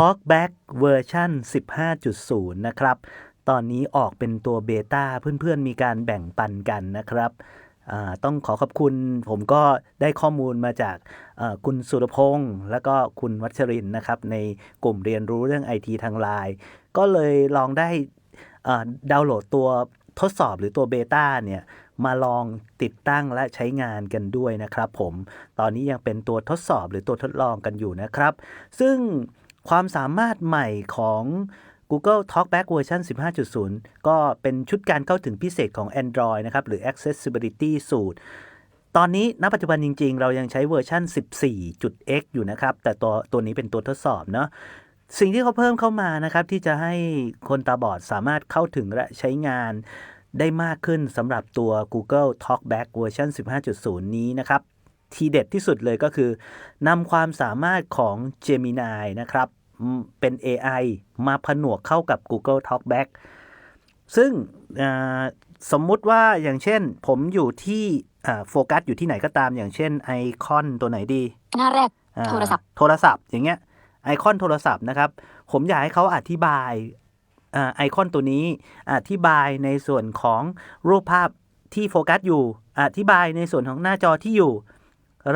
Talkback เวอร์ชัน15.0 นะครับ ตอนนี้ออกเป็นตัวเบต้าเพื่อนๆ มีการแบ่งปันกันนะครับ ต้องขอขอบคุณผมก็ได้ข้อมูลมาจากคุณสุรพงศ์แล้วก็คุณวัชรินนะครับ ในกลุ่มเรียนรู้เรื่องไอทีทางไลน์ก็เลยลองได้ดาวน์โหลดตัวทดสอบหรือตัวเบต้าเนี่ยมาลองติดตั้งและใช้งานกันด้วยนะครับผม ตอนนี้ยังเป็นตัวทดสอบหรือตัวทดลองกันอยู่นะครับ ซึ่ง ความสามารถใหม่ของ Google Talkback เวอร์ชัน15.0 ก็เป็นชุดการเข้าถึงพิเศษของ Android นะครับ หรือ Accessibility สูตร ตอนนี้ณปัจจุบันจริง ๆ เรายังใช้เวอร์ชัน 14.x อยู่นะครับ แต่ตัวตัวนี้เป็นตัวทดสอบเนาะสิ่งที่เขาเพิ่มเข้ามานะครับ ที่จะให้คนตาบอดสามารถเข้าถึงและใช้งานได้มากขึ้นสำหรับตัว Google Talkback เวอร์ชัน15.0 นี้นะครับ ทีเด็ดที่สุดเลยก็คือนำความสามารถของ Gemini นะครับอืมเป็น AI มาผนวกเข้ากับ Google Talkback ซึ่งอ่าสมมุติว่าอย่างเช่น ผมอยู่ที่อ่าโฟกัสอยู่ที่ไหนก็ตาม อย่างเช่นไอคอนตัวไหนดี หน้าแรกอ่าโทรศัพท์ โทรศัพท์อย่างเงี้ยไอคอนโทรศัพท์นะครับ ผมอยากให้เขาอธิบายอ่าไอคอนตัวนี้อธิบายในส่วนของรูปภาพที่โฟกัสอยู่ อธิบายในส่วนของหน้าจอที่อยู่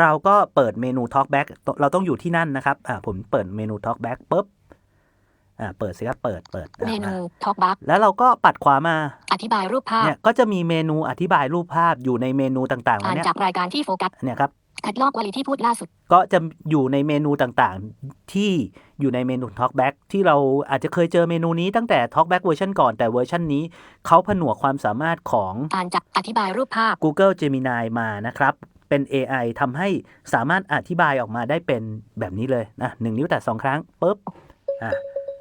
เราก็เปิดเมนู Talkback เราต้องอยู่ที่นั่นนะครับอ่าผมเปิดเมนู Talkback ปุ๊บอ่าเปิดสิครับเปิดเปิดอ่าเมนูอ่า Talk Bar แล้วเราก็ปัดขวามา อธิบายรูปภาพเนี่ยก็จะมีเมนูอธิบายรูปภาพอยู่ในเมนูต่างๆอ่านเนี่ยจากรายการที่โฟกัสเนี่ยครับคัดลอกวลีที่พูดล่าสุด ก็จะอยู่ในเมนูต่างๆ ที่อยู่ในเมนู Talkback ที่เราอาจจะเคยเจอเมนูนี้ตั้งแต่ Talkback เวอร์ชันก่อนแต่เวอร์ชันนี้ เขาผนวกความสามารถของอ่านจากอธิบายรูปภาพ Google Gemini มานะครับ เป็น AI ทำให้สามารถอธิบายออกมาได้เป็นแบบนี้เลยนะหนึ่งนิ้วแต่สองครั้งปุ๊บอะ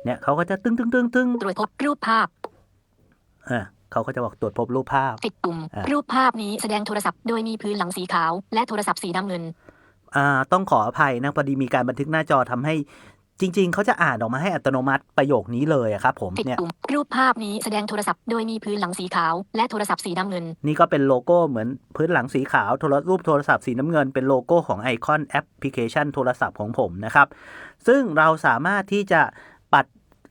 เนี่ยเขาก็จะตึ้งตึ้งตึ้งตึ้งตรวจพบรูปภาพอะเขาก็จะบอกตรวจพบรูปภาพ ติดปุ่มอะรูปภาพนี้แสดงโทรศัพท์โดยมีพื้นหลังสีขาว และโทรศัพท์สีน้ำเงินอ่าต้องขออภัยนะพอดีมีการบันทึกหน้าจอทำให้ จริง ๆ เขาจะอ่านออกมาให้อัตโนมัติประโยคนี้เลยอะครับผมติดเนี่ยปุ่มรูปภาพนี้แสดงโทรศัพท์โดยมีพื้นหลังสีขาวและโทรศัพท์สีน้ำเงิน นี่ก็เป็นโลโก้เหมือนพื้นหลังสีขาวโทรรูปโทรศัพท์สีน้ำเงินเป็นโลโก้ของไอคอนแอปพลิเคชันโทรศัพท์ของผมนะครับ ซึ่งเราสามารถที่จะปัด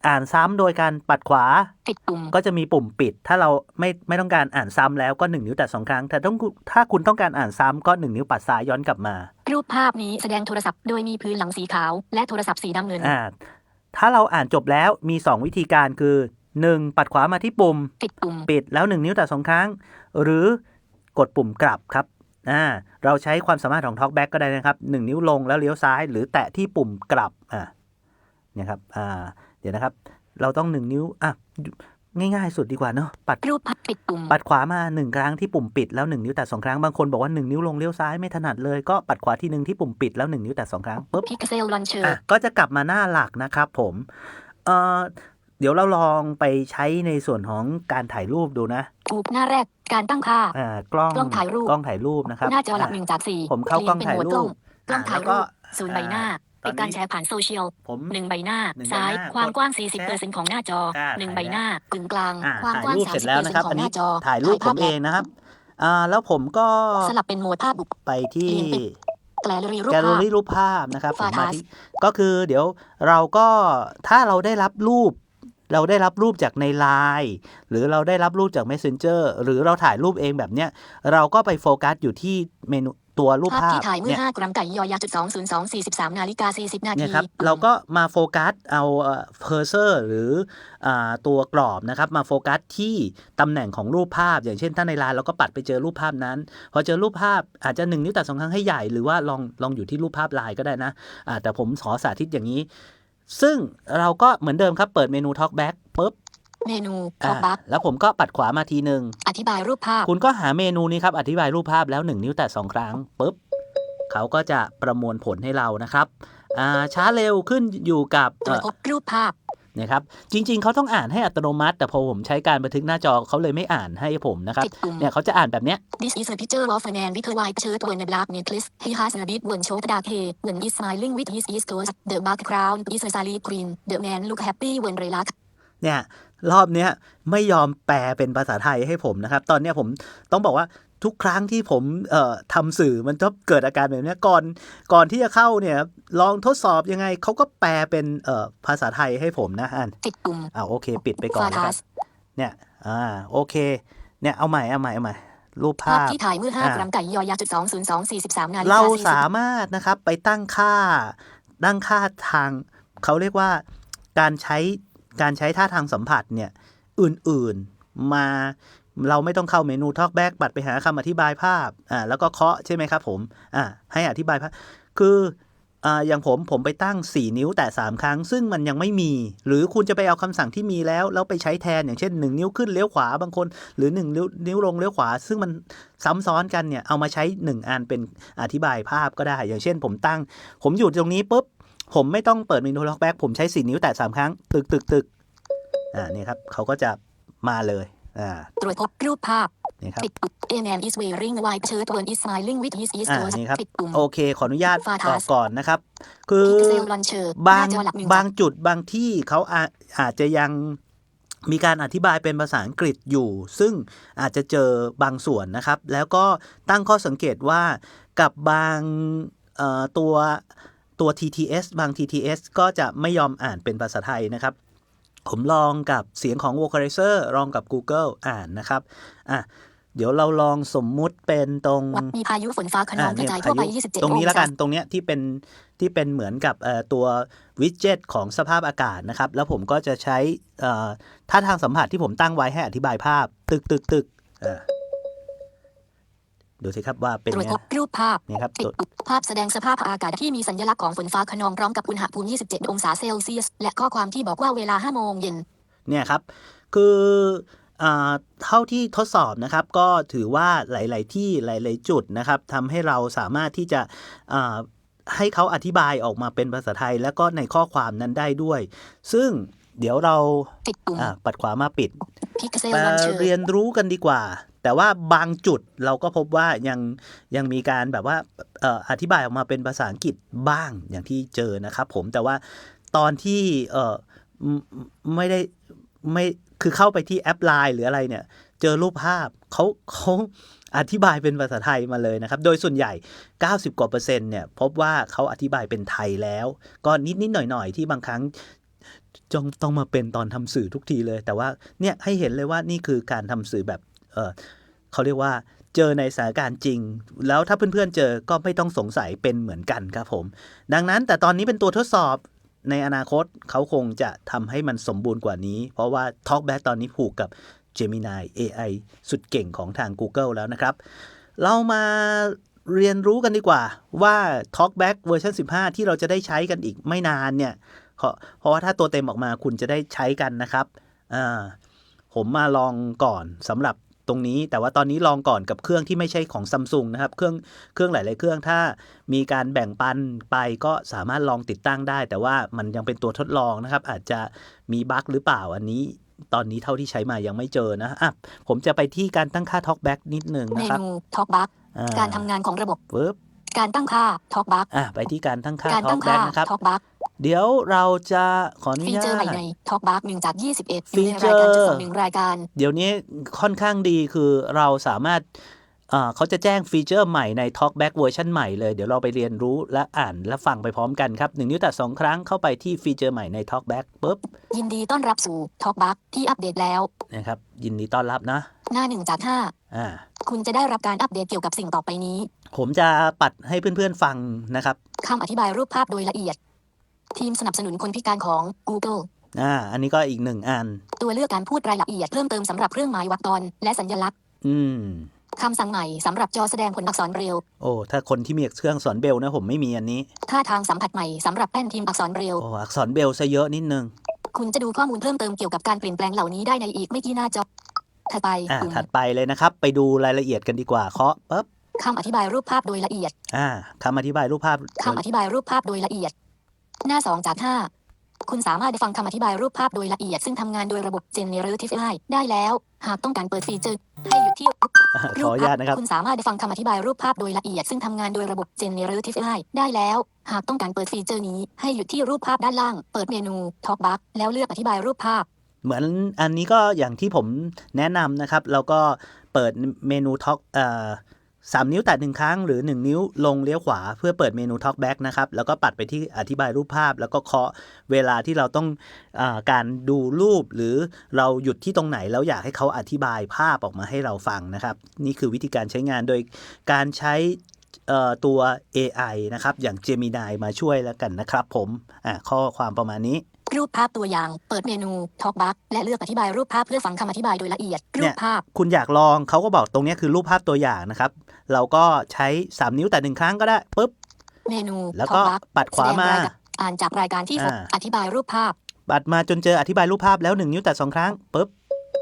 อ่านซ้ำโดยการปัดขวาติดปุ่มก็จะมีปุ่มปิด ถ้าเราไม่ไม่ต้องการอ่านซ้ำแล้วก็หนึ่งนิ้วแต่สองครั้งแต่ต้องถ้าคุณต้องการอ่านซ้ำก็หนึ่งนิ้วปัดซ้ายย้อนกลับมา รูปภาพนี้แสดงโทรศัพท์โดยมีพื้นหลังสีขาวและโทรศัพท์สีน้ำเงินอ่าถ้าเราอ่านจบแล้วมี 2 วิธีการคือ 1. ปัดขวามาที่ปุ่มติดปุ่มปิดแล้ว 1 นิ้วแต่สองครั้ง หรือกดปุ่มกลับครับอ่าเราใช้ความสามารถของ Talkback ก็ได้นะครับ 1 นิ้วลงแล้วเลี้ยวซ้าย หรือแตะที่ปุ่มกลับอ่าเนี่ยครับอ่าเดี๋ยวนะครับ เราต้อง1นิ้วอะง่ายๆ สุดดีกว่าเนาะปัดรูปภาพปิดปุ่มปัดขวามาหนึ่งครั้งที่ปุ่มปิดแล้วหนึ่งนิ้วแตะสองครั้งบางคนบอกว่าหนึ่งนิ้วลงเลี้ยวซ้ายไม่ถนัดเลยก็ปัดขวาที่หนึ่งที่ปุ่มปิดแล้วหนึ่งนิ้วแตะสองครั้งปุ๊บพิกเซลลอนเชออะร์ก็จะกลับมาหน้าหลักนะครับผมเอ่อเดี๋ยวเราลองไปใช้ในส่วนของการถ่ายรูปดูนะถูกหน้าแรกการตั้งค่าอ่ากล้องกล้องถ่ายรูปกล้องถ่ายรูปนะครับหน้าจอหลักหอะนึ่งจากสี่ผมเข้ากล้องปลี่ถ่ายนเป็นโหมดรูปกล้องอะถ่ายแล้วก็รูปศูนย์ใบหน้าตอน เป็นการนี้แชร์ผ่านโซเชียลผมหนึ่งใบหน้าหนึ่งใบซ้ายหน้าความกว้างกด40%ของหน้าจออ่าหนึ่งถ่ายใบหน้ากึ่งกลางอะความถ่ายกว้างรูปเสร็จแล้วนะครับ30%ขอัอนงหนี้น้าจอถ่ายรูปผมเองนะครับอ่าแล้วผมก็สลับเป็นโหมดภาพบุคไปที่แกลเลอรี่รูปแกลเลอภาพรี่รูปภาพนะครับผม Photos มาที่ก็คือเดี๋ยวเราก็ถ้าเราได้รับรูป เราได้รับรูปจากในไลน์หรือเราได้รับรูปจาก Messenger หรือเราถ่ายรูปเองแบบเนี้ย เราก็ไปโฟกัสอยู่ที่เมนู ตัวรูปภาพภาพที่ถ่ายเมื่เนี่อย5กรัมไก่ยอยาจุด2 0 2 43นาฬิกา40นาเนี่ทียครับเราก็มาโฟกัสเอาเพอร์เซอร์หรืออาตัวกรอบนะครับมาโฟกัสที่ตำแหน่งของรูปภาพ อย่างเช่นถ้าในไลน์เราก็ปัดไปเจอรูปภาพนั้น พอเจอรูปภาพอาจจะหนึ่งนิ้วแต่สองครั้งให้ใหญ่หรือว่าลองลองอยู่ที่รูปภาพไลน์ก็ได้นะอ่าแต่ผมขอสาธิตอย่างนี้ ซึ่งเราก็เหมือนเดิมครับเปิดเมนู Talkback ปุ๊บ เมนูท็อ่าอปบัคแล้วผมก็ปัดขวามาทีหนึ่งอธิบายรูปภาพ คุณก็หาเมนูนี้ครับ อธิบายรูปภาพแล้ว 1 นิ้วแตะ2ครั้งปุ๊บเขาก็จะประมวลผลให้เรานะครับอ่าช้าเร็วขึ้นอยู่กับตรวจเอ่อพบรูปภาพนะครับจริง ๆเขาต้องอ่านให้อัตโนมัติ แต่พอผมใช้การบันทึกหน้าจอเขาเลยไม่อ่านให้ผมนะครับติดปุ่มเนี่ยเขาจะอ่านแบบเนี้ย This is a picture of a man with a white shirt and a black necklace. He has a big one short dark hair. When he's smiling with his ears closed, the background is a solid green. The man look happy when relaxed. เนี่ย รอบเนี้ยไม่ยอมแปลเป็นภาษาไทยให้ผมนะครับ ตอนเนี้ยผมต้องบอกว่าทุกครั้งที่ผมเอ่อทำสื่อมันจะเกิดอาการแบบเนี้ยก่อนก่อนที่จะเข้าเนี่ยลองทดสอบยังไงเขาก็แปลเป็นเอ่อภาษาไทยให้ผมนะอ่านปิดปุ่มอ่าโอเค ปิดไปก่อนฟานะคทัรับสเนี่ยอ่าโอเคเนี่ยเอาใหม่เอาใหม่เอาใหม่รูปภาพภาพที่ถ่ายเมื่ออ่า5กรัมไก่ยอยาจุด2 0 2 43นาฬิกาเรา40สามารถนะครับไปตั้งค่าตั้งค่าทางเขาเรียกว่าการใช้ การใช้ท่าทางสัมผัสเนี่ยอื่นๆมาเราไม่ต้องเข้าเมนู Talkback บัดไปหาคำอธิบายภาพอ่าแล้วก็เคาะใช่ไหมครับผมอ่าให้อธิบายภาพคืออ่าอย่างผมผมไปตั้ง 4 นิ้วแต่ 3 ครั้ง ซึ่งมันยังไม่มี หรือคุณจะไปเอาคำสั่งที่มีแล้ว แล้วไปใช้แทนอย่างเช่น 1 นิ้วขึ้นเลี้ยวขวาบางคน หรือ 1 นิ้วนิ้วลงเลี้ยวขวา ซึ่งมันซ้ำซ้อนกันเนี่ยเอามาใช้ 1 อันเป็นอธิบายภาพก็ได้ อย่างเช่น ผมตั้ง ผมอยู่ตรงนี้ปุ๊บ ผมไม่ต้องเปิดเมนู Talkback ผมใช้4นิ้วแต่3ครั้ง ตึกตึกตึกอ่าเนี่ยครับเขาก็จะมาเลยอ่าตรวจพบรูปภาพนี่ครับปิดปุ่ม A man is wearing a white shirt one is smiling with his ears อ่า closed นี่ครับปิดปุ่มโอเค ขออนุญาตฟาทัอสอกก่อนนะครับ คือพิกเซลลอนเชอร์บางหน้จอหลักหนึ่งบางจุดบางที่เขาอาอาจจะยังมีการอธิบายเป็นภาษาอังกฤษอยู่ ซึ่งอาจจะเจอบางส่วนนะครับ แล้วก็ตั้งข้อสังเกตว่ากับบางเอ่อตัว ตัว TTS บาง TTS ก็จะไม่ยอมอ่านเป็นภาษาไทยนะครับ ผมลองกับเสียงของ Vocalizer ลองกับ Google อ่านนะครับอะเดี๋ยวเราลองสมมุติเป็นตรงวัดมีพายุฝนฟ้าขนองกระเนี่ยจายทั่วไปพายุ27 ตรงนี้องแล้วศากันตรงเนี้ยที่เป็นที่เป็นเหมือนกับเอ่อตัววิดเจ็ตของสภาพอากาศนะครับ แล้วผมก็จะใช้เอ่อท่าทางสัมผัสที่ผมตั้งไว้ให้อธิบายภาพ ตึกตึกตึกอ่า ดูสิครับว่าเป็นตรวจไง พบรูปภาพนี่ครับปิดตัวปุ่มภาพแสดงสภาพอากาศที่มีสัญลักษณ์ของฝนฟ้าขนองพร้อมกับอุณหภูมิ 27 องศาเซลเซียส และข้อความที่บอกว่าเวลา 5 โมงเย็น เนี่ยครับ คืออ่าเท่าที่ทดสอบนะครับ ก็ถือว่าหลาย ๆ ที่หลาย ๆ จุดนะครับทำให้เราสามารถที่จะอ่าให้เขาอธิบายออกมาเป็นภาษาไทย แล้วก็ในข้อความนั้นได้ด้วย ซึ่งเดี๋ยวเราปิดปุ่มอ่าปัดขวามาปิด พิกเซลมาลอนเชอร์เรียนรู้กันดีกว่า แต่ว่าบางจุดเราก็พบว่ายังยังมีการแบบว่าออธิบายออกมาเป็นภาษาอังกฤษบ้างอย่างที่เจอนะครับผมแต่ว่าตอนที่ไม่ได้ไม่คือเข้าไปที่แอปไลน์หรืออะไรเนี่ย เจอรูปภาพเขาเขาอธิบายเป็นภาษาไทยมาเลยนะครับ โดยส่วนใหญ่ 90 กว่าเปอร์เซ็นต์เนี่ยพบว่าเขาอธิบายเป็นไทยแล้ว ก็นิดนิดหน่อยหน่อยที่บางครั้งจงต้องมาเป็นตอนทำสื่อทุกทีเลย แต่ว่าเนี่ยให้เห็นเลยว่านี่คือการทำสื่อแบบ เขาเรียกว่าเจอในสถานการณ์จริง แล้วถ้าเพื่อนๆเจอก็ไม่ต้องสงสัยเป็นเหมือนกันครับผม ดังนั้นแต่ตอนนี้เป็นตัวทดสอบในอนาคตเขาคงจะทำให้มันสมบูรณ์กว่านี้ เพราะว่า TalkBack ตอนนี้ผูกกับ Gemini AI สุดเก่งของทาง Google แล้วนะครับ เรามาเรียนรู้กันดีกว่าว่า TalkBack เวอร์ชัน15 ที่เราจะได้ใช้กันอีกไม่นานเนี่ย เพราะว่าถ้าตัวเต็มออกมาคุณจะได้ใช้กันนะครับ ผมมาลองก่อนสำหรับ ตรงนี้ แต่ว่าตอนนี้ลองก่อนกับเครื่องที่ไม่ใช่ของซัมซุงนะครับ เครื่องเครื่องหลาย ๆ เครื่องถ้ามีการแบ่งปันไปก็สามารถลองติดตั้งได้ แต่ว่ามันยังเป็นตัวทดลองนะครับ อาจจะมีบั๊กหรือเปล่าอันนี้ตอนนี้เท่าที่ใช้มายังไม่เจอนะอะผมจะไปที่การตั้งค่า TalkBack นิดหนึ่งเมนะครับนูทอกบัคอ่การทำงานของระบบปึ๊บการตั้งค่าทอกบัคอะไปที่การตั้งค่าการตั้งค่า TalkBack นะครับทอกบัค เดี๋ยวเราจะขออนุฟีญาเจอร์ใหม่ต ในทอกบัคหนึ่งจาก 21อยู่ฟีในเจราอร์ยการจุดสองหนึ่งรายการ เดี๋ยวนี้ค่อนข้างดีคือเราสามารถเอ่อเขาจะแจ้งฟีเจอร์ใหม่ใน TalkBack เวอร์ชันใหม่เลย เดี๋ยวเราไปเรียนรู้และอ่านและฟังไปพร้อมกันครับหนึ่งนิ้วแต่สองครั้งเข้าไปที่ฟีเจอร์ใหม่ใน TalkBack ปุ๊บยินดีต้อนรับสู่ทอกบัคที่อัปเดตแล้ว นะครับยินดีต้อนรับนะหน้าหนึ่งจากห้าอ่าคุณจะได้รับการอัปเดตเกี่ยวกับสิ่งต่อไปนี้ผมจะปัดให้เพื่อนๆฟังนะครับ คำอธิบายรูปภาพโดยละเอียด ทีมสนับสนุนคนพิการของ Google อ่า อันนี้ก็อีกหนึ่งอัน ตัวเลือกการพูดรายละเอียดเพิ่มเติมสำหรับเครื่องหมายวรรคตอน และสัญลักษณ์ อืมคำสั่งใหม่สำหรับจอแสดงผลอักษรเบรลโอ้ ถ้าคนที่มีเครื่องสอนเบลนะผมไม่มีอันนี้ ท่าทางสัมผัสใหม่สำหรับแป้นพิมพ์อักษรเบรลโอ้อักษรเบลซะเยอะนิดนึง คุณจะดูข้อมูลเพิ่มเติมเกี่ยวกับการเปลี่ยนแปลงเหล่านี้ได้ในอีกไม่กี่หน้าจอถัดไปอ่า ปุ่มถัดไปเลยนะครับ ไปดูรายละเอียดกันดีกว่าเคาะปุ๊บคำอธิบายรูปภาพโดยละเอียดอ่าคำอธิบายรูปภาพคำอธิบายรูปภาพโดยละเอียด หน้า 2 จาก 5 คุณสามารถได้ฟังคำอธิบายรูปภาพโดยละเอียดซึ่งทำงานโดยระบบ Generative AI ได้แล้ว หากต้องการเปิดฟีเจอร์ให้หยุดที่อ่าขรูอปอนุภาญาพตนะครับ คุณสามารถได้ฟังคำอธิบายรูปภาพโดยละเอียดซึ่งทำงานโดยระบบ Generative AI ได้แล้ว หากต้องการเปิดฟีเจอร์นี้ให้หยุดที่รูปภาพด้านล่าง เปิดเมนู Talkback แล้วเลือกอธิบายรูปภาพ เหมือนอันนี้ก็อย่างที่ผมแนะนำนะครับ แล้วก็เปิดเมนูท็อกเอ่อ สามนิ้วแตะหนึ่งครั้งหรือ 1 นิ้วลงเลี้ยวขวาเพื่อเปิดเมนู Talk Back นะครับ แล้วก็ปัดไปที่อธิบายรูปภาพ แล้วก็เคาะเวลาที่เราต้องอาการดูรูป หรือเราหยุดที่ตรงไหนแล้วอยากให้เขาอธิบายภาพออกมาให้เราฟังนะครับ นี่คือวิธีการใช้งานโดยการใช้ตัว AI นะครับ อย่าง Gemini มาช่วยแล้วกันนะครับผมข้อความประมาณนี้ รูปภาพตัวอย่าง เปิดเมนู Talkback และเลือกอธิบายรูปภาพเพื่อฟังคำอธิบายโดยละเอียด รูเนี่ปยภาพ คุณอยากลองเขาก็บอกตรงเนี้ยคือรูปภาพตัวอย่างนะครับ เราก็ใช้ 3 นิ้วแต่หนึ่งครั้งก็ได้ปุ๊บ เมนูแล้วก็ Talkback ปัดขวามาแสดงรยกรอ่านจากรายการที่หกอ่าอธิบายรูปภาพ ปัดมาจนเจออธิบายรูปภาพแล้ว1นิ้วแต่สองครั้งปุ๊บ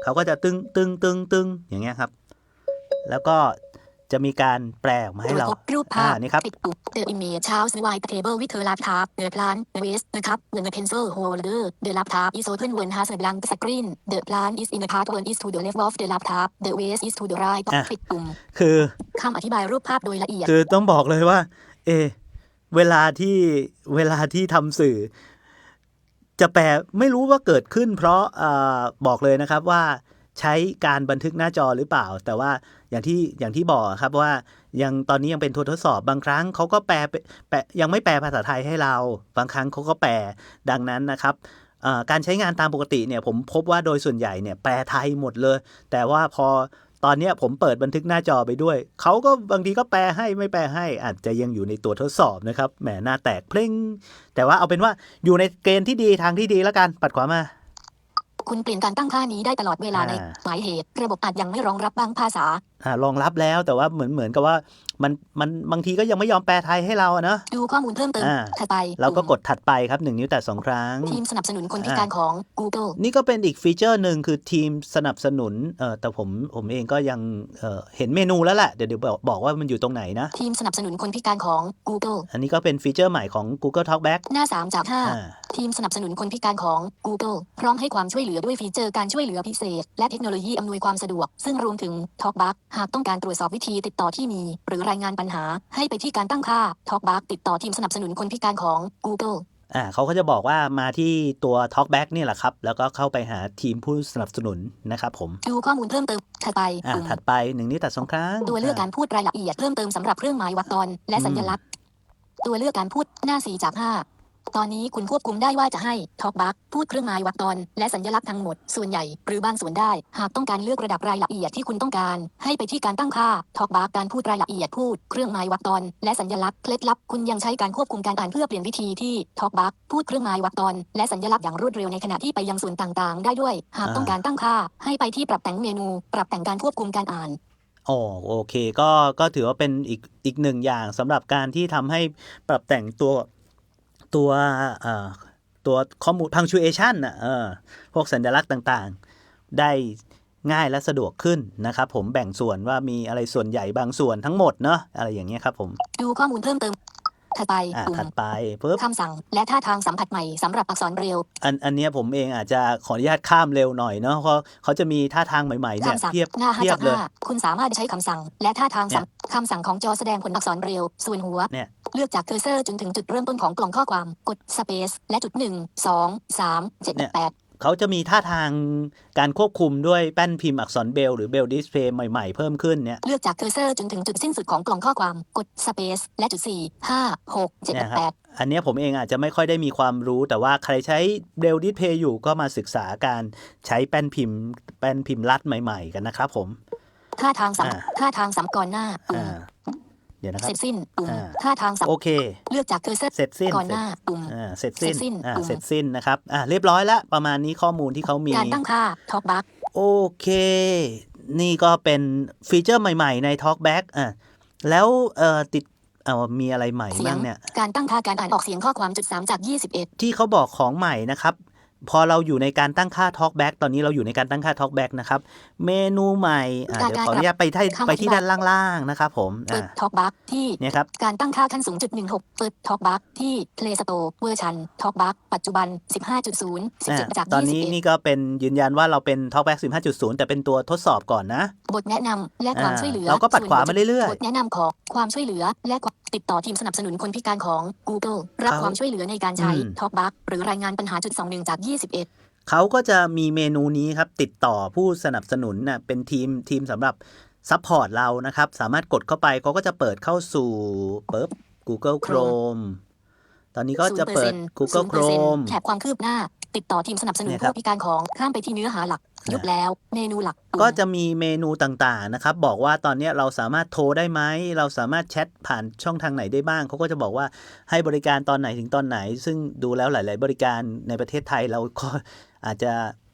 เขาก็จะตึงตึงตึงตึงอย่างเงี้ยครับ แล้วก็ จะมีการแปลออกมาให้เราตรวจพบรูปภาพอ่านี่ครับปิดปุ่ม The image shows the white table with her laptop the plan the waste นะครับ when the pencil holder the laptop is open when has a blank screen the plan is in the part one is to the left of the laptop the waste is to the right อะปิดปุ่มคือคำอธิบายรูปภาพโดยละเอียด คือต้องบอกเลยว่า เอะเวลาที่เวลาที่ทำสื่อ จะแปลไม่รู้ว่าเกิดขึ้น เพราะเออบอกเลยนะครับว่าใช้การบันทึกหน้าจอหรือเปล่า แต่ว่าอย่างที่อย่างที่บอกครับว่ายังตอนนี้ยังเป็นตัวทดสอบบางครั้งเขาก็แปลเป็นแปลยังไม่แปลภาษาไทยให้เรา บางครั้งเขาก็แปลดังนั้นนะครับการใช้งานตามปกติเนี่ยผมพบว่าโดยส่วนใหญ่เนี่ยแปลไทยหมดเลย แต่ว่าพอตอนนี้ผมเปิดบันทึกหน้าจอไปด้วย เขาก็บางทีก็แปลให้ไม่แปลให้ อาจจะยังอยู่ในตัวทดสอบนะครับแหมหน้าแตกเพลงแต่ว่าเอาเป็นว่าอยู่ในเกณฑ์ที่ดีทางที่ดีแล้วกันปัดขวามา คุณเปลี่ยนการตั้งค่านี้ได้ตลอดเวลาในอ่าหมายเหตุ ระบบอาจยังไม่รองรับบางภาษาอ่ารองรับแล้วแต่ว่าเหมือนเหมือนกับว่ามันมันบางทีก็ยังไม่ยอมแปลไทยให้เราอะเนอะดูข้อมูลเพิ่มเติมอ่าถัดไปเราก็ปุ่มกดถัดไปครับหนึ่งนิ้วแต่สองครั้ง ทีมสนับสนุนคนพิการของ Google นี่ก็เป็นอีกฟีเจอร์หนึ่งคือทีมสนับสนุนเออแต่ผมผมเองก็ยังเออเห็นเมนูแล้วแหละเดี๋ยวเดี๋ยวบอกบอกว่ามันอยู่ตรงไหนนะ ทีมสนับสนุนคนพิการของ Google อันนี้ก็เป็นฟีเจอร์ใหม่ของ Google Talkback หน้า 3 จากอ่า5ทีมสนับสนุนคนพิการของ Google พร้อมให้ความช่วยเหลือด้วยฟีเจอร์การช่วยเหลือพิเศษ และเทคโนโลยีอำนวยความสะดวก ซึ่งรวมถึง Talkback หากต้องการตรวจสอบวิธีติดต่อที่มี หรือรายงานปัญหา ให้ไปที่การตั้งค่า Talkback ติดต่อทีมสนับสนุนคนพิการของ Google อ่าเขาก็จะบอกว่ามาที่ตัว Talkback นี่แหละครับ แล้วก็เข้าไปหาทีมผู้สนับสนุนนะครับผม ดูข้อมูลเพิ่มเติมถัดไปอ่าปุ่มถัดไปหนึ่งนิ้วแต่สองครั้ง ตัวเลือกการพูดรายละเอียดเพิ่มเติมสำหรับเครื่องหมายวรรคตอน และสัญลักษณ์ ตัวเลือกการพูดหน้า4จาก5 ตอนนี้คุณควบคุมได้ว่าจะให้ Talkback พูดเครื่องหมายวรรคตอน และสัญลักษณ์ทั้งหมด ส่วนใหญ่ หรือบางส่วนได้ หากต้องการเลือกระดับรายละเอียดที่คุณต้องการ ให้ไปที่การตั้งค่า Talkback การพูดรายละเอียดพูดเครื่องหมายวรรคตอน และสัญลักษณ์เคล็ดลับคุณยังใช้การควบคุมการอ่านเพื่อเปลี่ยนวิธีที่ Talkback พูดเครื่องหมายวรรคตอน และสัญลักษณ์อย่างรวดเร็วในขณะที่ไปยังส่วนต่างๆ ได้ด้วย หากต้องการตั้งค่า ให้ไปที่ปรับแต่งเมนู ปรับแต่งการควบคุมการอ่านอ๋อโอเคก็ก็ถือว่าเป็นอีกอีกหนึ่งอย่างสำหรับการที่ทำให้ปรับแต่งตัว ตัวเอ่อตัวข้อมูลพังชูเอชันน่ะเออพวกสัญลักษณ์ต่างๆ ได้ง่ายและสะดวกขึ้นนะครับผมแบ่งส่วนว่ามีอะไรส่วนใหญ่บางส่วนทั้งหมดเนาะอะไรอย่างเงี้ยครับผม ดูข้อมูลเพิ่มเติม ถัดไปอ่าปุ่มถัดไปปุ๊บคำสั่งและท่าทางสัมผัสใหม่สำหรับอักษรเบรลอันอันเนี้ยผมเองอาจจะขออนุญาตข้ามเร็วหน่อยเนาะเพราะเขาจะมีท่าทางใหม่ๆเนี่ยคำสั่งเทียบหน้าห้าเทียจาบกเลยห้าคุณสามารถใช้คำสั่ง และท่าทางเนี่ยสัมคำสั่งของจอแสดงผลอักษรเบรลส่วนหัว เนี่ย เลือกจากเคอร์เซอร์จนถึงจุดเริ่มต้นของกล่องข้อความ กด Space และจุดหนึ่งสองสามเจ็ดเนี่ย แปด เขาจะมีท่าทางการควบคุมด้วยแป้นพิมพ์อักษรเบลหรือเบลดิสเพย์ใหม่ๆ เพิ่มขึ้นเนี่ยเลือกจากเคอร์เซอร์จนถึงจุดสิ้นสุดของกล่องข้อความกด Space และจุดสี่ห้าหกเจ็ดเนี่ยครับแปดอันเนี้ยผมเองอาจจะไม่ค่อยได้มีความรู้ แต่ว่าใครใช้เบลดิสเพย์อยู่ก็มาศึกษาการใช้แป้นพิมพ์ แป้นพิมพ์รัดใหม่ ๆ กันนะครับผมท่าทางสัมอ่าท่าทางสัมก่อนหน้าปุ่มอ่า เดี๋ยวนะครัเสบร็จสิ้นปุ่มอ่าท่าทางสัมโอเค เลือกจากเคอร์เซอร์เสร็จสิ้นก่อนหน้าปุ่มอ่าเสร็จสิ้นเสร็จสิ้นอ่าปุ่มเสร็จสิ้นนะครับอ่าเรียบร้อยแล้วประมาณนี้ข้อมูลที่เขามีการตั้งค่า Talkback โอเค นี่ก็เป็นฟีเจอร์ใหม่ ๆ ใน Talkback อะแล้วเอ่อติดเอ่อมีอะไรใหม่เสียบ้างงเนี่ย การตั้งค่าการอ่านออกเสียงข้อความจุดสามจากยี่สิบเอ็ดที่เขาบอกของใหม่นะครับ พอเราอยู่ในการตั้งค่า Talkback ตอนนี้เราอยู่ในการตั้งค่า Talkback นะครับ เมนูใหม่อะเดี๋ยวขออนุญาตไปที่ไปที่ด้านล่างๆนะครับผมเปิอะด Talkback ที่เนี่ยครับ การตั้งค่าขั้นสูงจุดหนึ่งหกเปิด Talkback ที่ Play Store เวอร์ชัน Talkback ปัจจุบัน 15.0อะ17จากตอนนี้นี่ก็เป็นยืนยันว่าเราเป็น Talkback 15.0 แต่เป็นตัวทดสอบก่อนนะ21บทแนะนำและความอ่าช่วยเหลือเราก็ปัดขวามาเรื่อยๆ บทแนะนำของความช่วยเหลือและ ติดต่อทีมสนับสนุนคนพิการของ Google รับเขาความช่วยเหลือในการใช้อืม Talkback หรือรายงานปัญหาจุด21จาก 21 เขาก็จะมีเมนูนี้ครับ ติดต่อผู้สนับสนุนน่ะเป็นทีมทีมสำหรับซัพพอร์ตเรานะครับ สามารถกดเข้าไปเขาก็จะเปิดเข้าสู่ปึ๊บ Google Chrome ตอนนี้ก็จะเปิด0% Google 0% Chrome แถบความคืบหน้า ติดต่อทีมสนับสนุนเนี่ยครับผู้พิการของข้ามไปที่เนื้อหาหลัก ยุบแล้วเมนูหลักปุ่มก็จะมีเมนูต่างๆนะครับ บอกว่าตอนนี้เราสามารถโทรได้ไหม เราสามารถแชทผ่านช่องทางไหนได้บ้าง เขาก็จะบอกว่าให้บริการตอนไหนถึงตอนไหน ซึ่งดูแล้วหลาย ๆ บริการในประเทศไทยเราก็อาจจะ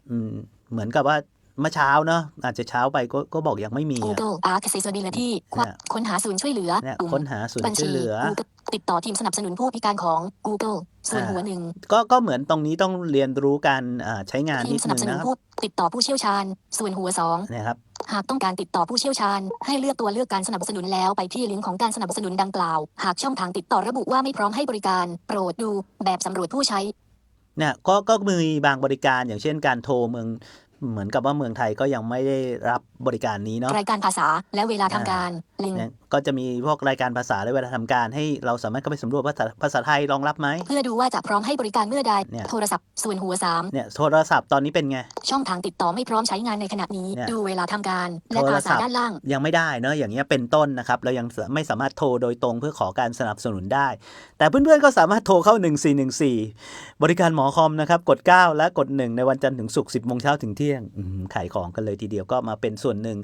อืมเหมือนกับว่า เมื่อเช้าเนาะอาจจะเช้าไปก็ก็บอกยังไม่มีอะ Google Accessibility ควักเนี่ยค้นหาศูนย์ช่วยเหลือเนี่ยปุ่มค้นหาศูนบัญย์ช่วชียเหลือ Google ติดต่อทีมสนับสนุนผู้พิการของ Google ส่วนอ่าหัวหนึ่งก็ก็เหมือนตรงนี้ต้องเรียนรู้การอ่าใช้งานทีนิมดสนึนับงสนุนนะครับผู้ติดต่อผู้เชี่ยวชาญ ส่วนหัวสองเนะครับหากต้องการติดต่อผู้เชี่ยวชาญ ให้เลือกตัวเลือกการสนับสนุนแล้วไปที่ลิงก์ของการสนับสนุนดังกล่าว หากช่องทางติดต่อระบุว่าไม่พร้อมให้บริการ โปรดดูแบบสำรวจผู้ใช้เนี่ยก็ก็มีบางบริการอย่างเช่นการโทรเมือง เหมือนกับว่าเมืองไทยก็ยังไม่ได้รับบริการนี้เนาะรายการภาษาและเวลาทำการลิงก์เนี่ยก็จะมีพวกรายการภาษาและเวลาทำการ ให้เราสามารถเข้าไปสำรวจภาษาภาษาไทยรองรับไหมเพื่อดูว่าจะพร้อมให้บริการเมื่อใดเนี่ยโทรศัพท์ส่วนหัวสามเนี่ยโทรศัพท์ตอนนี้เป็นไงช่องทางติดต่อไม่พร้อมใช้งานในขณะนี้เนี่ยดูเวลาทำการ และโทรภาศัษาพท์ด้านล่าง ยังไม่ได้เนอะอย่างเงี้ยเป็นต้นนะครับเรายังไม่สามารถโทรโดยตรงเพื่อขอการสนับสนุนได้ แต่เพื่อนๆก็สามารถโทรเข้า 1414 บริการหมอคอมนะครับกด 9 และกด 1 ในวันจันทร์ถึงศุกร์10โมงเช้าถึงเที่ยงอืมขายของกันเลยทีเดียวก็มาเป็นส่วนหนึ่ง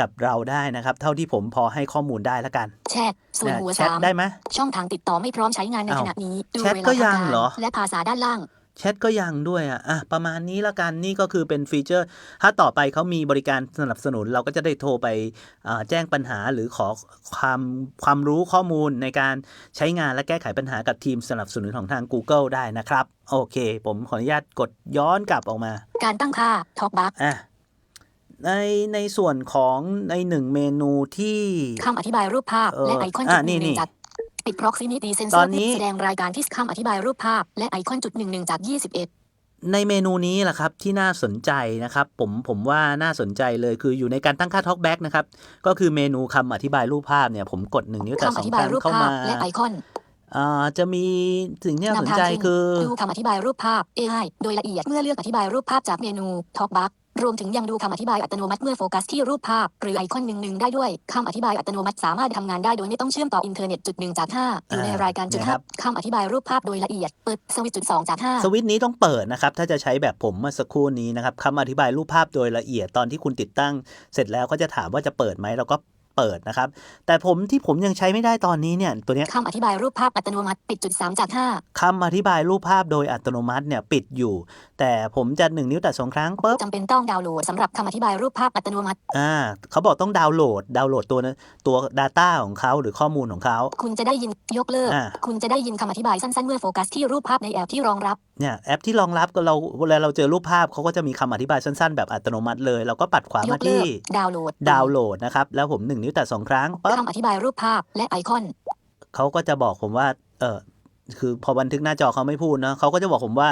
กับเราได้นะครับ เท่าที่ผมพอให้ข้อมูลได้แล้วกัน แชทส่วนเนี่ยหัวแชทสามได้ไหมช่องทางติดต่อไม่พร้อมใช้งานในอ้าวขณะนี้ดูแชทเวก็ลายังทำการเหรอและภาษาด้านล่าง แชทก็ยังด้วยอะอะประมาณนี้ละกันนี่ก็คือเป็นฟีเจอร์ ถ้าต่อไปเขามีบริการสนับสนุน เราก็จะได้โทรไปอ่าแจ้งปัญหาหรือขอความความรู้ข้อมูลในการใช้งานและแก้ไขปัญหากับทีมสนับสนุนของทาง Google ได้นะครับ โอเค ผมขออนุญาตกดย้อนกลับออกมา การตั้งค่า Talkback อะในในส่วนของในหนึ่งเมนูที่คำอธิบายรูปภาพเออและไอคอนอะจุดหนึ่งหนี่นึ่งจาก ปิด proximity sensor ตอนนี้แสดงรายการที่คำอธิบายรูปภาพ และไอคอนจุดหนึ่งหนึ่งจากยี่สิบเอ็ดในเมนูนี้แหละครับที่น่าสนใจนะครับ ผมผมว่าน่าสนใจเลยคืออยู่ในการตั้งค่า Talkback นะครับ ก็คือเมนูคำอธิบายรูปภาพเนี่ยผมกดหนึ่งนิ้วแต่คำสอองธิคบายรั้งรูปเข้าภาพมาและไอคอนอ่าจะมีสิ่งที่น่าสนใจนำทางขึ้นคือดูคำอธิบายรูปภาพ AI โดยละเอียดเมื่อเลือกอธิบายรูปภาพจากเมนู Talkback รวมถึงยังดูคำอธิบายอัตโนมัติเมื่อโฟกัสที่รูปภาพ หรือไอคอนหนึ่งหนึ่งได้ด้วยคำอธิบายอัตโนมัติสามารถทำงานได้โดยไม่ต้องเชื่อมต่ออินเทอร์เน็ตจุดหนึ่งจากห้าอยู่ในรายการจุดนะคห้ารับคำอธิบายรูปภาพโดยละเอียดเปิดสวิตช์จุดสองจากห้าสวิตช์นี้ต้องเปิดนะครับถ้าจะใช้แบบผมเมื่อสักครู่นี้นะครับคำอธิบายรูปภาพโดยละเอียดตอนที่คุณติดตั้ง เสร็จแล้วก็จะถามว่าจะเปิดไหมเราก็ เปิดนะครับ แต่ผมที่ผมยังใช้ไม่ได้ตอนนี้เนี่ยตัวเนี้ยคำอธิบายรูปภาพอัตโนมัติปิดจุดสามจากห้าคำอธิบายรูปภาพโดยอัตโนมัติเนี่ยปิดอยู่ แต่ผมจะหนึ่งนิ้วแต่สองครั้งปุ๊บจำเป็นต้องดาวน์โหลดสำหรับคำอธิบายรูปภาพอัตโนมัติอ่าเขาบอกต้องดาวน์โหลด ดาวน์โหลดตัวนั้นตัว Data ของเขาหรือข้อมูลของเขา คุณจะได้ยินยกเลิก อ่า คุณจะได้ยินคำอธิบายสั้นๆ เมื่อโฟกัสที่รูปภาพในแอปที่รองรับ เนี่ยแอปที่รองรับก็เราเวลาเราเจอรูปภาพเขาก็จะมีคำอธิบายสั้นๆ แบบอัตโนมัติเลย เราก็ปัดขวายมากเลิที่ก ดาวน์โหลด ดาวน์โหลดนะครับ แล้วผมหนึ่งนิ้วแต่สองครั้งปุ๊บคำอธิบายรูปภาพและไอคอนเขาก็จะบอกผมว่า เออคือพอบันทึกหน้าจอเขาไม่พูดนะเขาก็จะบอกผมว่า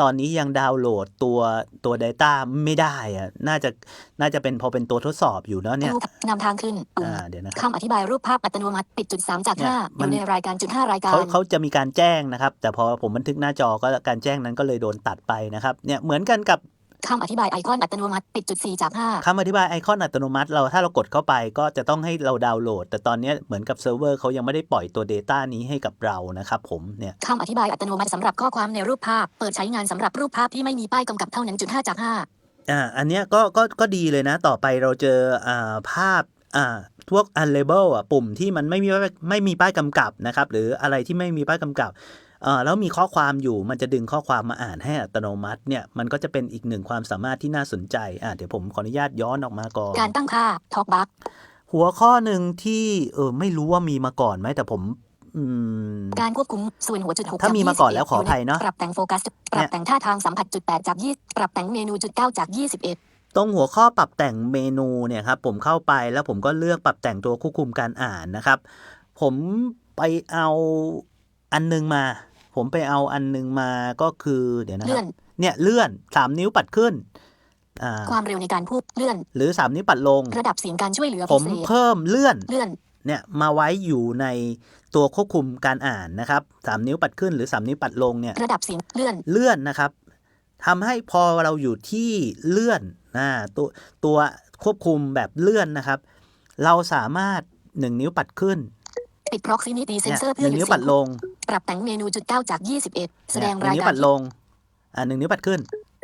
ตอนนี้ยังดาวน์โหลดตัวตัว Data ไม่ได้อะน่าจะน่าจะเป็นพอเป็นตัวทดสอบอยู่เนอะเนี่ยรูปนำทางขึ้นปุ่มอ่าเดี๋ยวนะครับคำอธิบายรูปภาพอัตโนมัติปิดจุดสามจากเนี่ยห้าอมันยู่ในรายการจุดห้ารายการเขาเขาจะมีการแจ้งนะครับ แต่พอผมบันทึกหน้าจอก็การแจ้งนั้นก็เลยโดนตัดไปนะครับเนี่ยเหมือนกันกับ คำอธิบายไอคอนอัตโนมัติปิดจุดสี่จากห้าคำอธิบายไอคอนอัตโนมัติเราถ้าเรากดเข้าไปก็จะต้องให้เราดาวน์โหลด แต่ตอนนี้เหมือนกับเซิร์ฟเวอร์เขายังไม่ได้ปล่อยตัว Data นี้ให้กับเรานะครับผมเนี่ยคำอธิบายอัตโนมัติสำหรับข้อความในรูปภาพ เปิดใช้งานสำหรับรูปภาพที่ไม่มีป้ายกำกับเท่านั้นจุดห้าจากห้าอ่าอันเนี้ยก็ก็ก็ดีเลยนะ ต่อไปเราเจออ่าภาพอ่าพวก unlabel อะปุ่มที่มันไม่มีป้ายไม่มีป้ายกำกับนะครับหรืออะไรที่ไม่มีป้ายกำกับอ่า แล้วมีข้อความอยู่มันจะดึงข้อความมาอ่านให้อัตโนมัติเนี่ยมันก็จะเป็นอีกหนึ่งความสามารถที่น่าสนใจอ่าเดี๋ยวผมขออนุญาตย้อนออกมาก่อน การตั้งค่า Talkback หัวข้อหนึ่งที่เออไม่รู้ว่ามีมาก่อนไหมแต่ผมอืมการควบคุมส่วนหัวจุดหกถ้ามีมาก่อนแล้วขออภัยเนอะปรับแต่งโฟกัสปรับแต่งท่าทางสัมผัสจุดแปดจากยี่ปรับแต่งเมนูจุดเก้าจากยี่สิบเอ็ดตรงหัวข้อปรับแต่งเมนูเนี่ยครับผมเข้าไปแล้วผมก็เลือกปรับแต่งตัวควบคุมการอ่านนะครับ ผมไปเอาอันนึงมา ผมไปเอาอันนึงมาก็คือ เดี๋ยวนะคเลื่อรับนเนี่ยเลื่อนสามนิ้วปัดขึ้นอ่าความเร็วในการพูดเลื่อน หรือสามนิ้วปัดลง ระดับเสียงการช่วยเหลือผพิมเศษเพิ่มเลื่อนเลื่อนเนี่ยมาไว้อยู่ในตัวควบคุมการอ่านนะครับสามนิ้วปัดขึ้นหรือสามนิ้วปัดลงเนี่ยระดับเสียงเลื่อนเลื่อนนะครับทำให้พอเราอยู่ที่เลื่อนนะตัวตัวควบคุมแบบเลื่อนนะครับ เราสามารถหนึ่งนิ้วปัดขึ้น ปิด proximity เนี่ย sensor หเพื่อนึ่งหยุนิ้ดวปัดลเสียงงปรับแต่งเมนูจุดเก้าจาก21แสดงเนี่ยหนึ่รางยนิ้วกาปัรดลงอ่าหนึ่งนิ้วปัดขึ้น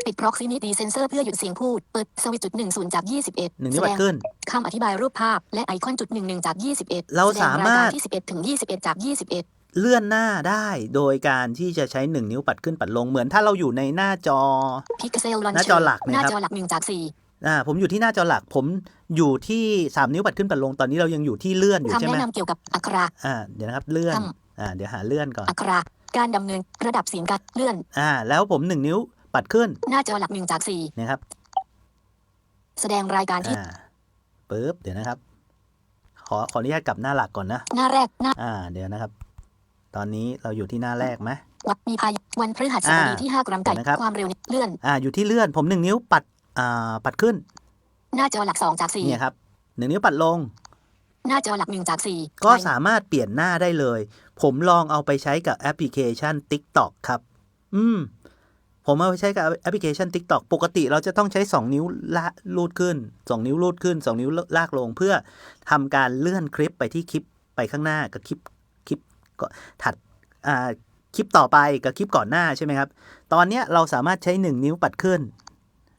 ปิด proximity sensor เพื่อหยุดเสียงพูดเปิดสวิตช์จุดหนึ่งศูนย์จาก21หนึ่งแสนิ้วดปัดงขึ้น คำอธิบายรูปภาพและไอคอนจุดหนึ่งหนึ่งจาก21เราแสดงสามารถยกที่11ถึง21จาก21เลื่อนหน้าได้โดยการที่จะใช้หนึ่งนิ้วปัดขึ้นปัดลงเหมือนถ้าเราอยู่ในหน้าจอ Pixel หน้า Launcher จอหลักเนี่ยหน้าครับจอหลักหนึ่งจากสี่ อ่าผมอยู่ที่หน้าจอหลัก ผมอยู่ที่สามนิ้วปัดขึ้นปัดลงตอนนี้เรายังอยู่ที่เลื่อนอยู่คำใช่ไหแนะมนำเกี่ยวกับอักขระอ่าเดี๋ยวนะครับเลื่อนคอ่าเดี๋ยวหาเลื่อนก่อนอักขระการดำเนินระดับเสียงการเลื่อนอ่าแล้วผมหนึ่งนิ้วปัดขึ้น หน้าจอหลักหนึ่งจากสี่นะครับ แสดงรายการที่อ่าปึ๊บเดี๋ยวนะครับ ขอขออนุญาตกลับหน้าหลักก่อนนะ หน้าแรกหน้าอ่า เดี๋ยวนะครับ ตอนนี้เราอยู่ที่หน้าแรกไหมวัดมีพายวันพฤหัสบดีอ่าที่5กรัมไก่เดี๋ยวนะครับ ความเร็วเลื่อนอ่าอยู่ที่เลื่อนผมหนึ่งนิ้วปัดอ่า ปัดขึ้น หน้าจอหลัก2จากเนี่ยครับหนึ่งนิ้วปัดลง4หน้าจอหลัก1จาก4ก็สามารถเปลี่ยนหน้าได้เลย ผมลองเอาไปใช้กับแอปพลิเคชัน TikTok ครับ อืม ผมเอาไปใช้กับแอปพลิเคชัน TikTok ปกติเราจะต้องใช้ 2 นิ้วละลูดขึ้น 2 นิ้วลูดขึ้น 2 นิ้วลากลง เพื่อทำการเลื่อนคลิปไปที่คลิปไปข้างหน้ากับคลิปคลิปก็ถัดอ่าคลิปต่อไปกับคลิปก่อนหน้าใช่ไหมครับ ตอนเนี้ยเราสามารถใช้ 1 นิ้วปัดขึ้น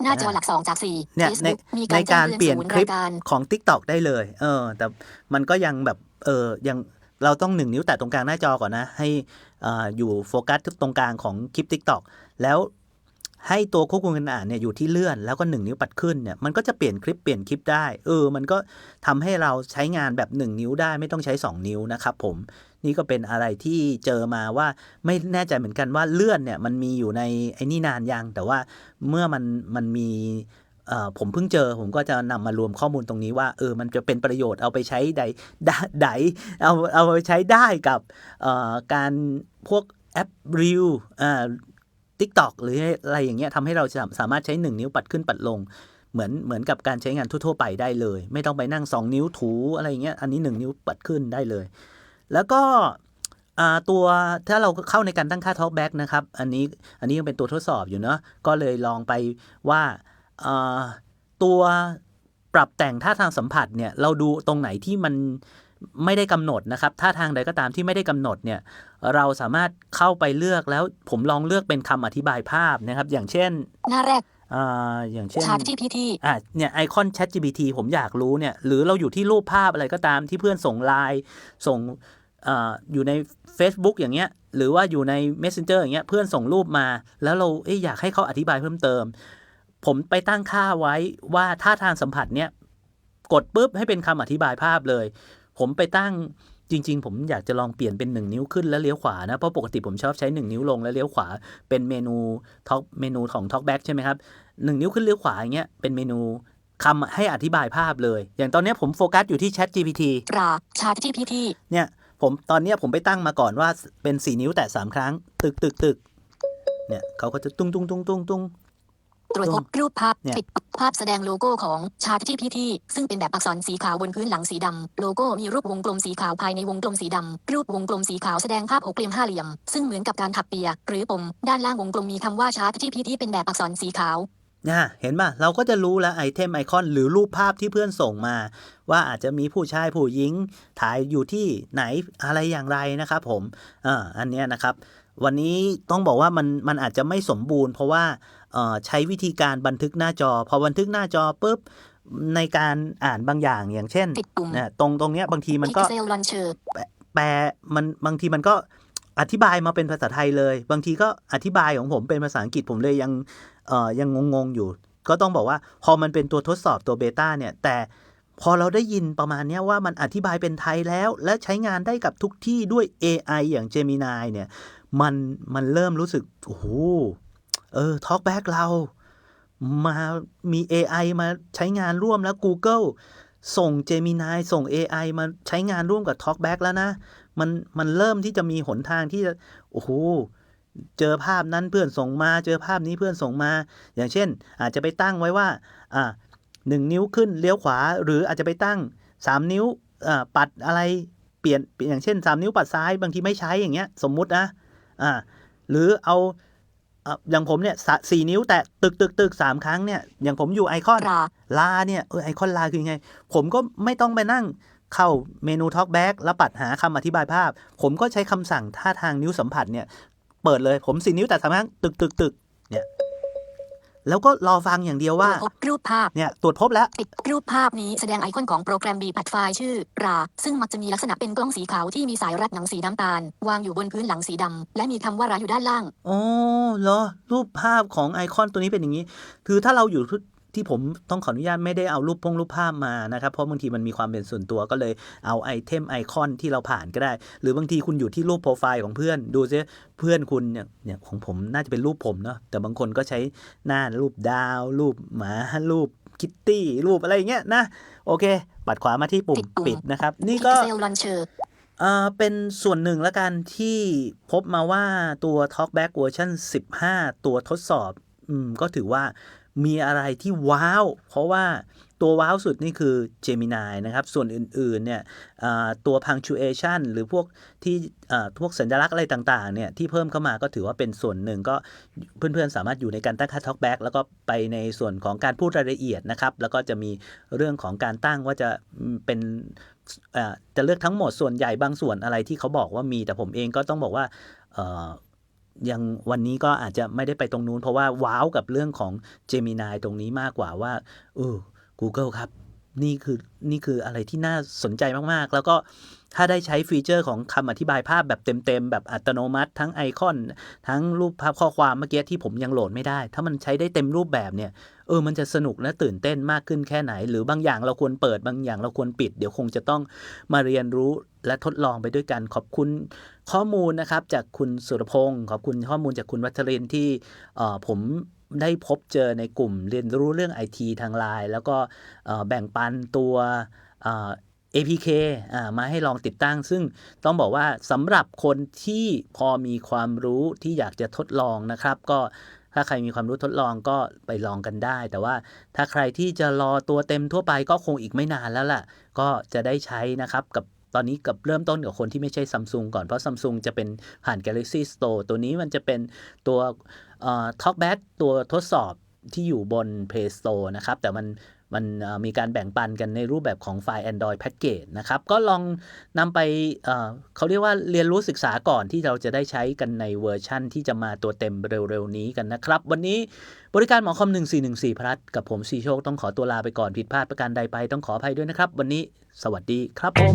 หน้าจอหลัก2จาก4เนี่ยใน Facebook มีในการการแจ้งเปลี่ยนศูนย์คลิปรายการของ TikTok ได้เลย เออ แต่มันก็ยังแบบ เออยังเราต้องหนึ่งนิ้วแตะตรงกลางหน้าจอก่อนนะ ให้อ่าอยู่โฟกัสตรงกลางของคลิป TikTok แล้ว ให้ตัวควบคุมการอ่านเนี่ยอยู่ที่เลื่อนแล้วก็หนึ่งนิ้วปัดขึ้นเนี่ยมันก็จะเปลี่ยนคลิปเปลี่ยนคลิปได้ เออ มันก็ทำให้เราใช้งานแบบหนึ่งนิ้วได้ไม่ต้องใช้สองนิ้วนะครับผมนี่ก็เป็นอะไรที่เจอมาว่าไม่แน่ใจเหมือนกันว่าเลื่อนเนี่ยมันมีอยู่ในไอ้นี่นานยังแต่ว่าเมื่อมันมันมีผมเพิ่งเจอผมก็จะนำมารวมข้อมูลตรงนี้ว่าเออมันจะเป็นประโยชน์เอาไปใช้ใดใดเอาเอาไปใช้ได้กับการพวกแอปรีว อ่าทิกตอกหรืออะไรอย่างเงี้ยทำให้เราสามารถใช้หนึ่งนิ้วปัดขึ้นปัดลง เหมือนเหมือนกับการใช้งานทั่วๆไปได้เลย ไม่ต้องไปนั่งสองนิ้วถูอะไรอย่างเงี้ยอันนี้หนึ่งนิ้วปัดขึ้นได้เลย แล้วก็ตัวถ้าเราเข้าในการตั้งค่า Talkback นะครับ อันนี้อันนี้ยังเป็นตัวทดสอบอยู่เนาะก็เลยลองไปว่าตัวปรับแต่งท่าทางสัมผัสเนี่ยเราดูตรงไหนที่มัน ไม่ได้กำหนดนะครับท่าทางใดก็ตามที่ไม่ได้กำหนดเนี่ยเราสามารถเข้าไปเลือกแล้วผมลองเลือกเป็นคำอธิบายภาพนะครับ อย่างเช่น หน้าแรกอ่าอย่างเช่นชาร์ตที่พีทีอะเนี่ยไอคอน Chat GPT ผมอยากรู้เนี่ยหรือเราอยู่ที่รูปภาพอะไรก็ตามที่เพื่อนส่งไลน์ส่งอาอยู่ใน Facebook อย่างเงี้ยหรือว่าอยู่ใน Messenger อย่างเงี้ยเพื่อนส่งรูปมา แล้วเราเอ๊ะอยากให้เขาอธิบายเพิ่มเติม ผมไปตั้งค่าไว้ว่าท่าทางสัมผัสเนี่ยกดปุ๊บให้เป็นคำอธิบายภาพเลย ผมไปตั้งจริง ๆ ผมอยากจะลองเปลี่ยนเป็น 1 นิ้วขึ้นแล้วเลี้ยวขวานะ เพราะปกติผมชอบใช้ 1 นิ้วลงแล้วเลี้ยวขวา เป็นเมนูท็อกเมนูของ Talkback ใช่ไหมครับหนึ่งนิ้วขึ้นเลี้ยวขวาอย่างเงี้ยเป็นเมนูคำให้อธิบายภาพเลย อย่างตอนเนี้ยผมโฟกัสอยู่ที่ Chat GPT กราชาร์ตที่พีทีเนี่ยผมตอนเนี้ยผมไปตั้งมาก่อนว่าเป็น 4 นิ้วแตะ3ครั้ง ตึกตึกตึกเนี่ยเขาก็จะตุ้งตุ้งตุ้งตุ้งตุ้ง ตรวจพบรูปภาพเนี่ย ปิดภาพแสดงโลโก้ของชาร์ตที่พีทีซึ่งเป็นแบบอักษรสีขาวบนพื้นหลังสีดำโลโก้มีรูปวงกลมสีขาวภายในวงกลมสีดำรูปวงกลมสีขาวแสดงภาพหกเหลี่ยมห้าเหลี่ยม ซึ่งเหมือนกับการถักเปีย หรือปมด้านล่างวงกลมมีคำว่าชาร์ตที่พีทีเป็นแบบอักษรสีขาว นะเห็นป่ะ เราก็จะรู้แล้วไอเทมไอคอนหรือรูปภาพที่เพื่อนส่งมา ว่าอาจจะมีผู้ชายผู้หญิงถ่ายอยู่ที่ไหนอะไรอย่างไรนะครับผมอ่าอันเนี้ยนะครับ วันนี้ต้องบอกว่ามันมันอาจจะไม่สมบูรณ์ เพราะว่าเอ่อ ใช้วิธีการบันทึกหน้าจอ พอบันทึกหน้าจอปุ๊บในการอ่านบางอย่างอย่างเช่นปิดปุ่มเนี่ยตรงตรงเนี้ยบางทีมันก็ Pixel Launcher แปลมันบางทีมันก็อธิบายมาเป็นภาษาไทยเลย บางทีก็อธิบายของผมเป็นภาษาอังกฤษผมเลยยังเอ่อยังงงๆอยู่ ก็ต้องบอกว่าพอมันเป็นตัวทดสอบตัวเบต้าเนี่ยแต่พอเราได้ยินประมาณเนี้ยว่ามันอธิบายเป็นไทยแล้ว และใช้งานได้กับทุกที่ด้วย AI อย่าง Gemini เนี่ย มันมันเริ่มรู้สึกโอ้โห เออ Talkback เรามามี AI มาใช้งานร่วมแล้ว Google ส่ง Gemini ส่ง AI มาใช้งานร่วมกับ Talkback แล้วนะ มันมันเริ่มที่จะมีหนทางที่จะโอ้โหเจอภาพนั้นเพื่อนส่งมา เจอภาพนี้เพื่อนส่งมา อย่างเช่น อาจจะไปตั้งไว้ว่าอ่าหนึ่งนิ้วขึ้นเลี้ยวขวา หรืออาจจะไปตั้งสามนิ้วอ่าปัดอะไรเปลี่ยนอย่างเช่นสามนิ้วปัดซ้ายบางทีไม่ใช้อย่างเงี้ย สมมุตินะอ่าหรือเอา อ่ออย่างผมเนี่ยสะสี่นิ้วแตะตึกตึกตึกสามครั้งเนี่ยอย่างผมอยู่ไอคอนราลาเนี่ยเออไอคอนลาคือไง ผมก็ไม่ต้องไปนั่งเข้าเมนู Talkback แล้วปัดหาคำอธิบายภาพ ผมก็ใช้คำสั่งท่าทางนิ้วสัมผัสเนี่ย เปิดเลยผมสี่นิ้วแต่สามครั้งตึกตึกตึกเนี่ย แล้วก็รอฟังอย่างเดียวว่าพบรูปภาพเนี่ยตรวจพบแล้วปิดรูปภาพนี้แสดงไอคอนของโปรแกรมบีพัดไฟล์ชื่อราซึ่งมักจะมีลักษณะเป็นกล้องสีขาวที่มีสายรัดหนังสีน้ำตาล วางอยู่บนพื้นหลังสีดำและมีคำว่าราอยู่ด้านล่างอ๋อเหรอรูปภาพของไอคอนตัวนี้เป็นอย่างนี้ คือถ้าเราอยู่ ที่ที่ผมต้องขออนุญาตไม่ได้เอารูปพงรูปภาพมานะครับเพราะบางทีมันมีความเป็นส่วนตัวก็เลยเอาไอเทมไอคอนที่เราผ่านก็ได้ หรือบางทีคุณอยู่ที่รูปโปรไฟล์ของเพื่อน ดูซิเพื่อนคุณเนี่ยเนี่ยของผมน่าจะเป็นรูปผมเนาะแต่บางคนก็ใช้หน้ารูปดาว รูปหมารูปคิตตี้รูปอะไรอย่างเงี้ยนะโอเค ปัดขวามาที่ปุ่มปิดปุ่มปิดนะครับ นี่ก็ Pixel Launcher อ่าเป็นส่วนหนึ่งละกันที่พบมาว่าตัว Talkback เวอร์ชัน15 ตัวทดสอบอืมก็ถือว่า มีอะไรที่ว้าว เพราะว่าตัวว้าวสุดนี่คือ Gemini นะครับ ส่วนอื่นๆเนี่ยตัว punctuation หรือพวกที่พวกสัญลักษณ์อะไรต่างๆเนี่ยที่เพิ่มเข้ามาก็ถือว่าเป็นส่วนหนึ่งก็เพื่อนๆ สามารถอยู่ในการตั้งค่า Talkback แล้วก็ไปในส่วนของการพูดรายละเอียดนะครับ แล้วก็จะมีเรื่องของการตั้งว่าจะเป็นจะเลือกทั้งหมดส่วนใหญ่บางส่วนอะไรที่เขาบอกว่ามีแต่ผมเองก็ต้องบอกว่า ยังวันนี้ก็อาจจะไม่ได้ไปตรงนู้น เพราะว่าว้าวกับเรื่องของ Gemini ตรงนี้มากกว่าว่าเออ Google ครับ นี่คือนี่คืออะไรที่น่าสนใจมากๆ แล้วก็ถ้าได้ใช้ฟีเจอร์ของคำอธิบายภาพแบบเต็มๆ แบบอัตโนมัติ ทั้งไอคอน ทั้งรูปภาพข้อความเมื่อกี้ที่ผมยังโหลดไม่ได้ ถ้ามันใช้ได้เต็มรูปแบบเนี่ยเออมันจะสนุกและตื่นเต้นมากขึ้นแค่ไหน หรือบางอย่างเราควรเปิดบางอย่างเราควรปิด เดี๋ยวคงจะต้องมาเรียนรู้ และทดลองไปด้วยกันขอบคุณข้อมูลนะครับจากคุณสุรพงศ์ขอบคุณข้อมูลจากคุณวัชรินที่ผมได้พบเจอในกลุ่มเรียนรู้เรื่องไอทีทางไลน์แล้วก็แบ่งปันตัว APK มาให้ลองติดตั้ง ซึ่งต้องบอกว่าสำหรับคนที่พอมีความรู้ที่อยากจะทดลองนะครับ ก็ถ้าใครมีความรู้ทดลองก็ไปลองกันได้ แต่ว่าถ้าใครที่จะรอตัวเต็มทั่วไปก็คงอีกไม่นานแล้วล่ะ ก็จะได้ใช้นะครับกับ ตอนนี้กับเริ่มต้นกับคนที่ไม่ใช่ซัมซุงก่อน เพราะซัมซุงจะเป็นผ่าน Galaxy Store ตัวนี้มันจะเป็นตัวท็อกแบ็กตัวทดสอบที่อยู่บน Play Store นะครับ แต่มัน มันมีการแบ่งปันกันในรูปแบบของไฟล์ Android Package นะครับ ก็ลองนำไปเเขาเรียกว่าเรียนรู้ศึกษาก่อนที่เราจะได้ใช้กันในเวอร์ชั่นที่จะมาตัวเต็มเร็วๆ นี้กันนะครับ วันนี้บริการหมอคอม 1414 พลัดกับผมสีโชค ต้องขอตัวลาไปก่อนผิดพลาดประการใดไปต้องขออภัยด้วยนะครับ วันนี้สวัสดีครับผม